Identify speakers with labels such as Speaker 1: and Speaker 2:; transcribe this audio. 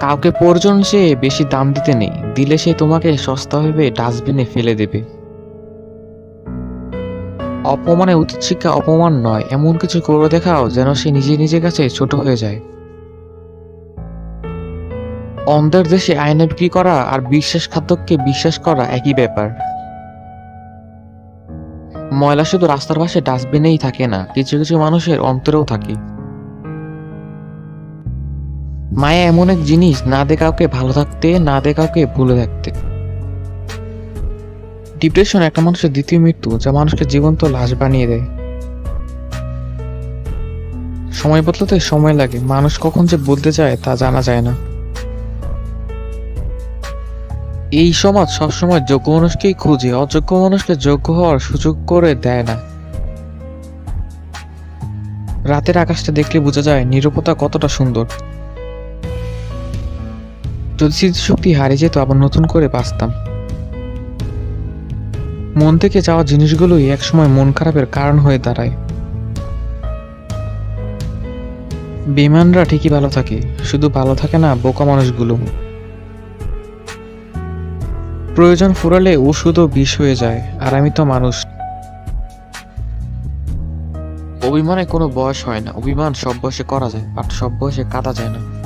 Speaker 1: কাউকে প্রয়োজন সে বেশি দাম দিতে নেই, দিলে সে তোমাকে সস্তা ভেবে ডাস্টবিনে ফেলে দেবে। অপমানে উচিত শিক্ষা অপমান নয়, এমন কিছু করে দেখাও যেন সে নিজে নিজের কাছে ছোট হয়ে যায়। অন্ধের দেশে আয়না বিক্রি করা আর বিশ্বাসঘাতককে বিশ্বাস করা একই ব্যাপার। ময়লা শুধু রাস্তার পাশে ডাস্টবিনেই থাকে না, কিছু কিছু মানুষের অন্তরেও থাকে। মায়া এমন এক জিনিস, না দে কাউকে ভালো থাকতে, না দে কাউকে ভুলে থাকতে। ডিপ্রেশন একটা মানুষের দ্বিতীয় মৃত্যু, যা মানুষকে জীবন্ত লাশ বানিয়ে দেয়। সময় বদলাতে সময় লাগে, মানুষ কখন যে বলতে চায় তা জানা যায় না। এই সমাজ সবসময় যোগ্য মানুষকেই খুঁজে, অযোগ্য মানুষকে যোগ্য হওয়ার সুযোগ করে দেয় না। রাতের আকাশটা দেখলে বোঝা যায় নিরবতা কতটা সুন্দর। যদি স্মৃতিশক্তি হারিয়ে যেত, আবার নতুন করে বাঁচতাম। মন থেকে যাওয়া জিনিসগুলোই একসময় মন খারাপের কারণ হয়ে দাঁড়ায়। বেমানরা ঠিকই ভালো থাকে, শুধু ভালো থাকে না, বোকা মানুষগুলো। প্রয়োজন ফুরালে ওষুধও বিষ হয়ে যায়, আর আমি তো মানুষ। অভিমানে কোনো বয়স হয় না, অভিমান সব বয়সে করা যায়, বাট সব বয়সে কাটা যায় না।